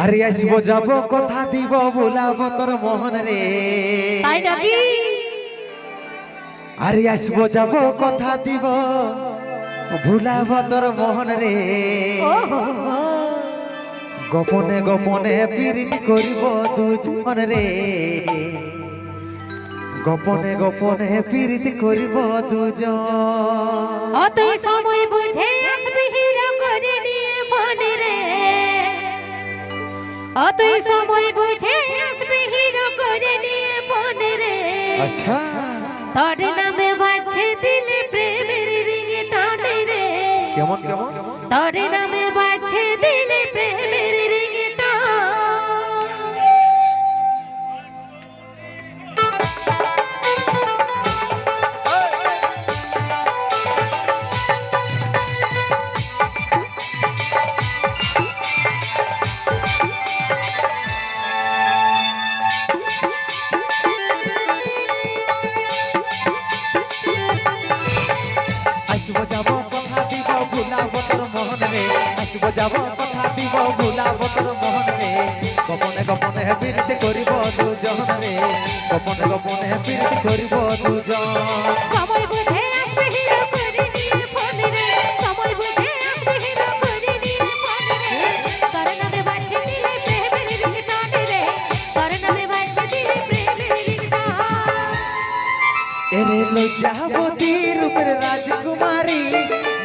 আরে আসব যাব কথা দিব ভুলাবো তোর মোহন রে। তাই নাকি? আরে আসব যাব কথা দিব ভুলাবো তোর মোহন রে। গোপনে গোপনে প্রীতি করিব দুজন রে। গোপনে গোপনে প্রীতি করিব দুজন অতই সময় বুঝে অতই সময় বুঝে আসবে হিরো করে নিয়ে ফোন রে আচ্ছা। তোর নামে বাজছে দিলে প্রেমের রিং টোন রে। কেমন কেমন? তোর নামে বাজছে দিলে প্রেমের যাব কথা দিব ভুলাবো তোর মোহন। রে গোপনে গোপনে প্রীতি করিব দুজন রে গোপনে গোপনে প্রীতি করিব দুজন। সময় বুঝে আসবে হিরো করে নিয়ে ফোন রে। সময় বুঝে আসবে হিরো করে নিয়ে ফোন রে। তোর নামে বাজছে দিলে প্রেমের রিংটোন রে। তোর নামে বাজছে দিলে প্রেমের রিংটোন। এরে লজ্জাবতী রূপের রাজকুমারী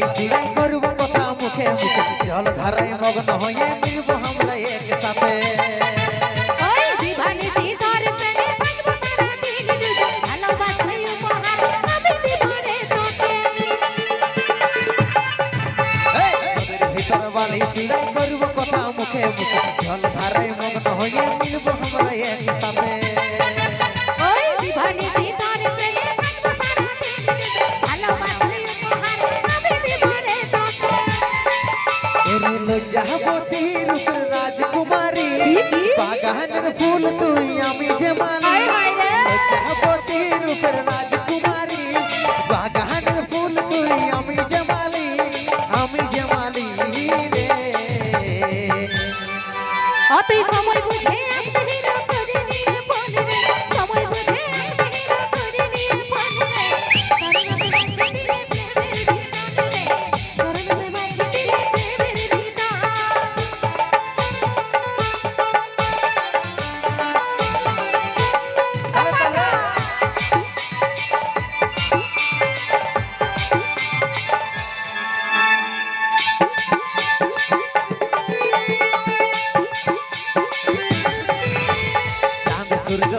করব কথা মুখে মুখে। জল ধারায় মগ্ন হয়ে মিলব আমরা একসাথে। করব কথা মুখে মুখে। জল ধারায় মগ্ন হয়ে মিলব আমরা একসাথে। এরে লজ্জাবতী রূপের রাজকুমারী বাগানের ফুল তুই আমি যে মালি হায় হায় রে। লজ্জাবতী রূপের রাজকুমারী বাগানের ফুল তুই আমি যে মালি আমি যে মালি রে অতই সময় বুঝে আসবে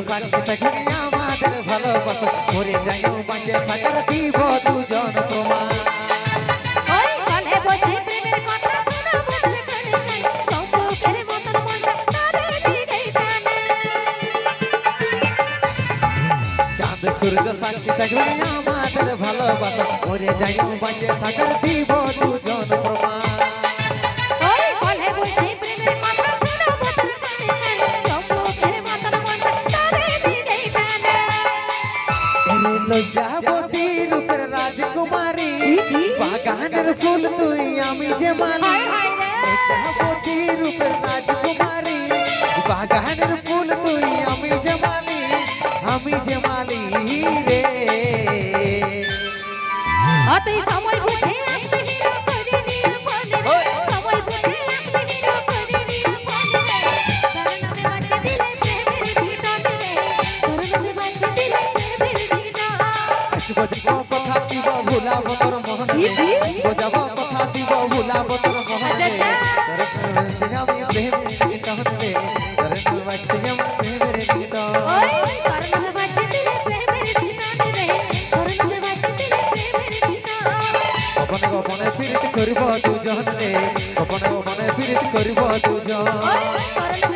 সূর্য সাক্ষী থেকে আমাদের ভালোবাসা। মরে যাইও বাঁচে থাকার দিব দুজন চাঁদ সূর্য সাক্ষী থাকলে আমাদের ভালোবাসা। মরে যাইও বাঁচে থাকার দিব দুজন প্রমাণ লজ্জাবতী রূপের রাজকুমারী। বাগানের ফুল তুই আমি যে মালি লজ্জাবতী রূপের রাজকুমারী। বাগানের ফুল তুই আমি যে মালি আমি যে মালি রে। অতই সময় বুঝে আসবে বজাব কথা দিব ভুলাব তোর মোহনে। বজাব কথা দিব ভুলাব তোর মোহনে। প্রেমের গীতন রে। তোর ভালোবাসি আমি প্রেমের গীতন গোপনে গোপনে পীড়িত করিব দুজন রে গোপনে গোপনে করিব বাজতে